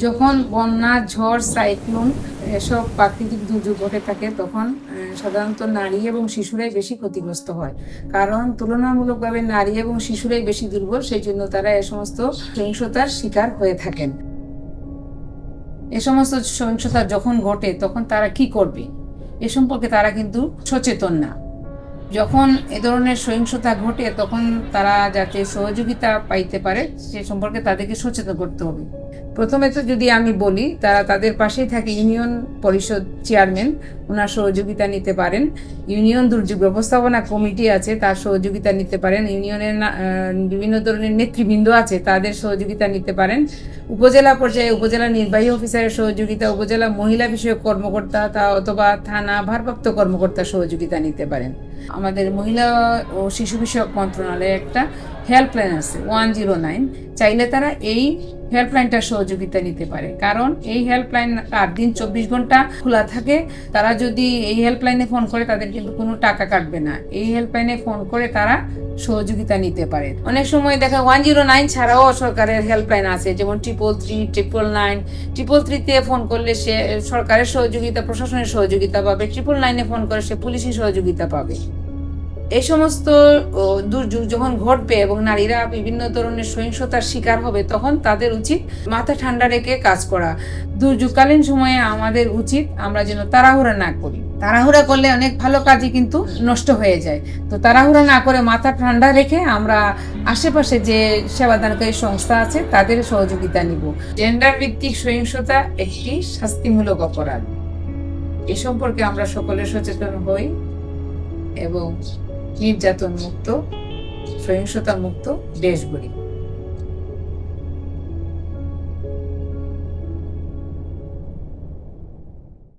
যখন বন্যা, ঝড়, সাইক্লোন এসব প্রাকৃতিক দুর্যোগ ঘটে থাকে, তখন সাধারণত নারী এবং শিশুরাই বেশি ক্ষতিগ্রস্ত হয়। কারণ তুলনামূলকভাবে নারী এবং শিশুরাই বেশি দুর্বল, সেই জন্য তারা এ সমস্ত সহিংসতার শিকার হয়ে থাকেন। এ সমস্ত সহিংসতা যখন ঘটে, তখন তারা কি করবে? এ সম্পর্কে তারা কিন্তু সচেতন না। যখন এ ধরনের সহিংসতা ঘটে, তখন তারা যাতে সহযোগিতা পাইতে পারে, সে সম্পর্কে তাদেরকে সচেতন করতে হবে। প্রথমে তো যদি আমি বলি, তারা তাদের পাশেই থাকে ইউনিয়ন পরিষদ চেয়ারম্যান ওনার সহযোগিতা নিতে পারেন। ইউনিয়ন দুর্যোগ ব্যবস্থাপনা কমিটি আছে, তার সহযোগিতা নিতে পারেন। ইউনিয়নের বিভিন্ন ধরনের নেতৃবৃন্দ আছে, তাদের সহযোগিতা নিতে পারেন। উপজেলা পর্যায়ে উপজেলা নির্বাহী অফিসারের সহযোগিতা, উপজেলা মহিলা বিষয়ক কর্মকর্তা তা অথবা থানা ভারপ্রাপ্ত কর্মকর্তার সহযোগিতা নিতে পারেন। আমাদের মহিলা ও শিশু বিষয়ক মন্ত্রণালয়ে একটা হেল্পলাইন আছে ওয়ান জিরো নাইন চাইলে তারা এই হেল্পলাইনটার সহযোগিতা নিতে পারে। কারণ এই হেল্পলাইন আট দিন চব্বিশ ঘণ্টা খোলা থাকে। তারা যদি এই হেল্পলাইনে ফোন করে, তাদের কিন্তু কোনো টাকা কাটবে না। এই হেল্পলাইনে ফোন করে তারা সহযোগিতা নিতে পারে। অনেক সময় দেখা ওয়ান জিরো নাইন ছাড়াও সরকারের হেল্পলাইন আছে, যেমন triple three triple nine triple থ্রিতে ফোন করলে সে সরকারের সহযোগিতা, প্রশাসনের সহযোগিতা পাবে। ট্রিপল নাইনে ফোন করে সে পুলিশের সহযোগিতা পাবে। এই সমস্ত দুর্যোগ যখন ঘটবে এবং নারীরা বিভিন্ন ধরনের সহিংসতার শিকার হবে, তখন তাদের উচিত মাথা ঠান্ডা রেখে কাজ করা। দুর্যোগকালীন সময়ে আমাদের উচিত আমরা যেন তাড়াহুড়া না করি। তাড়াহুড়া করলে অনেক ভালো কাজই কিন্তু নষ্ট হয়ে যায়। তো তাড়াহুড়া না করে মাথা ঠান্ডা রেখে আমরা আশেপাশে যে সেবাদানকারী সংস্থা আছে, তাদের সহযোগিতা নিব। জেন্ডার ভিত্তিক সহিংসতা একটি শাস্তিমূলক অপরাধ। এ সম্পর্কে আমরা সকলে সচেতন হই এবং নির্যাতন মুক্ত সহিংসতা মুক্ত দেশ